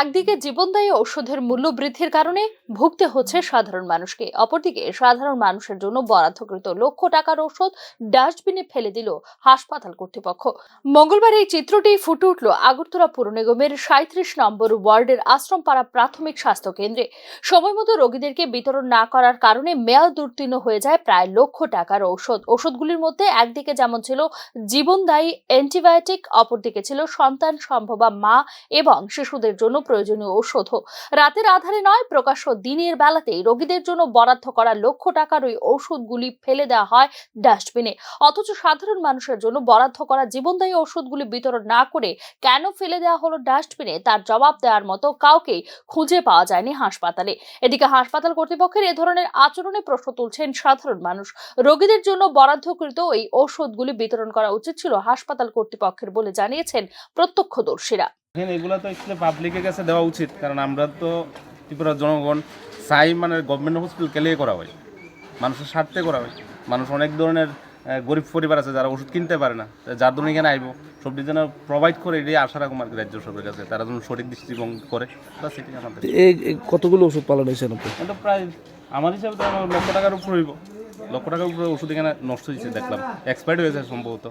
একদিকে জীবনদায়ী ঔষধের মূল্য বৃদ্ধির কারণে ভুগতে হচ্ছে সাধারণ মানুষকে, অপরদিকে সাধারণ মানুষের জন্য বরাদ্দকৃত লক্ষ টাকার ঔষধ ডাস্টবিনে ফেলে দিল হাসপাতাল কর্তৃপক্ষ। মঙ্গলবার এই চিত্রটি ফুটে উঠল আগরতলা পুর নিগমের সাঁত্রিশ নম্বর ওয়ার্ডের আশ্রমপাড়া প্রাথমিক স্বাস্থ্য কেন্দ্রে। সময়মতো রোগীদেরকে বিতরণ না করার কারণে মেয়াদ উত্তীর্ণ হয়ে যায় প্রায় লক্ষ টাকার ঔষধ। ওষুধগুলির মধ্যে একদিকে যেমন ছিল জীবনদায়ী অ্যান্টিবায়োটিক, অপরদিকে ছিল সন্তান সম্ভবা মা এবং শিশুদের জন্য প্রয়োজনীয় ঔষধও। রাতের আধারে নয়, প্রকাশ্য দিনের বেলাতেই রোগীদের জন্য বরাদ্দ করা লক্ষ টাকার ওই ঔষধগুলি ফেলে দেওয়া হয় ডাস্টবিনে। অথচ সাধারণ মানুষের জন্য বরাদ্দ করা জীবনদায়ী ওষুধগুলি বিতরণ না করে কেন ফেলে দেওয়া হলো ডাস্টবিনে? তার জবাব দেওয়ার মতো কাউকেই খুঁজে পাওয়া যায়নি হাসপাতালে। এদিকে হাসপাতাল কর্তৃপক্ষের এ ধরনের আচরণে প্রশ্ন তুলছেন সাধারণ মানুষ। রোগীদের জন্য বরাদ্দকৃত এই ঔষধগুলি বিতরণ করা উচিত ছিল হাসপাতাল কর্তৃপক্ষের বলে জানিয়েছেন প্রত্যক্ষদর্শীরা। এখানে এগুলো তো অ্যাকচুয়ালি পাবলিকের কাছে দেওয়া উচিত কারণ আমরা তো ত্রিপুরার জনগণ চাই মানে গভর্নমেন্ট হসপিটাল কেলেই করা হয় মানুষের স্বার্থে করা হয় মানুষ অনেক ধরনের গরিব পরিবার আছে যারা ওষুধ কিনতে পারে না যার জন্য এখানে আইব সবজি যেন প্রোভাইড করে এটাই আশা রাখুন আর কি রাজ্য সরকারের কাছে তারা যেন সঠিক দৃষ্টিভঙ্গি করে এটাই আমাদের। কতগুলো ওষুধ পালন হয়েছে এটা প্রায় আমার হিসাবে তো আমার লক্ষ টাকার উপর হইব লক্ষ টাকার উপরে ওষুধ এখানে নষ্ট হয়েছে দেখলাম এক্সপায়ার্ড হয়েছে সম্ভবত।